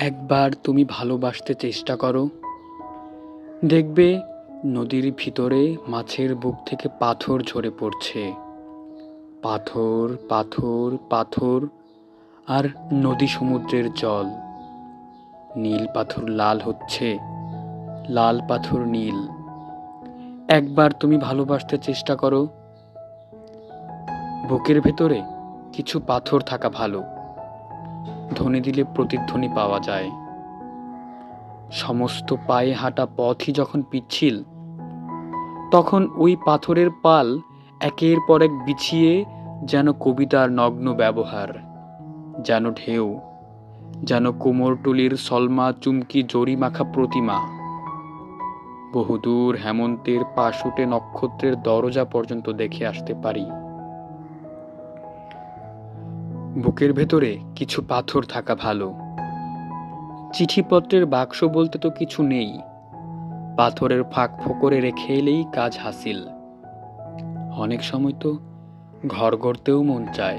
একবার তুমি ভালোবাসতে চেষ্টা করো। দেখবে নদীর ভিতরে মাছের বুক থেকে পাথর ঝরে পড়ছে। পাথর পাথর পাথর, আর নদী সমুদ্রের জল। নীল পাথর লাল হচ্ছে, লাল পাথর নীল। একবার তুমি ভালোবাসতে চেষ্টা করো। বুকের ভেতরে কিছু পাথর থাকা ভালো। ধ্বনি দিলে প্রতিধ্বনি পাওয়া যায়। সমস্ত পায়ে হাঁটা পথই যখন পিচ্ছিল, তখন ওই পাথরের পাল একের পর এক বিছিয়ে যেন কবিতার নগ্ন ব্যবহার, যেন ঢেউ, যেন কোমরটুলির সলমা চুমকি জরি মাখা প্রতিমা। বহুদূর হেমন্তের পাশুটে নক্ষত্রের দরজা পর্যন্ত দেখে আসতে পারি। বুকের ভেতরে কিছু পাথর থাকা ভালো। চিঠিপত্রের বাক্স বলতে তো কিছু নেই। পাথরের ফাঁক ফোকরে রেখে এলেই কাজ হাসিল। অনেক সময় তো ঘর গড়তেও মন চায়।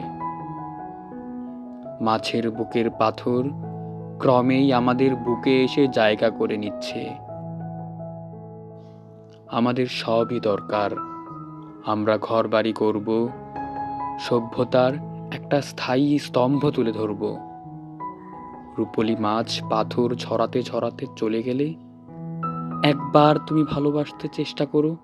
মাছের বুকের পাথর ক্রমেই আমাদের বুকে এসে জায়গা করে নিচ্ছে। আমাদের সবই দরকার। আমরা ঘর বাড়ি করব, সভ্যতার একটা স্থায়ী স্তম্ভ তুলে ধরব। রূপলি মাছ পাথর ছড়াতে ছড়াতে চলে গেলে একবার তুমি ভালোবাসতে চেষ্টা করো।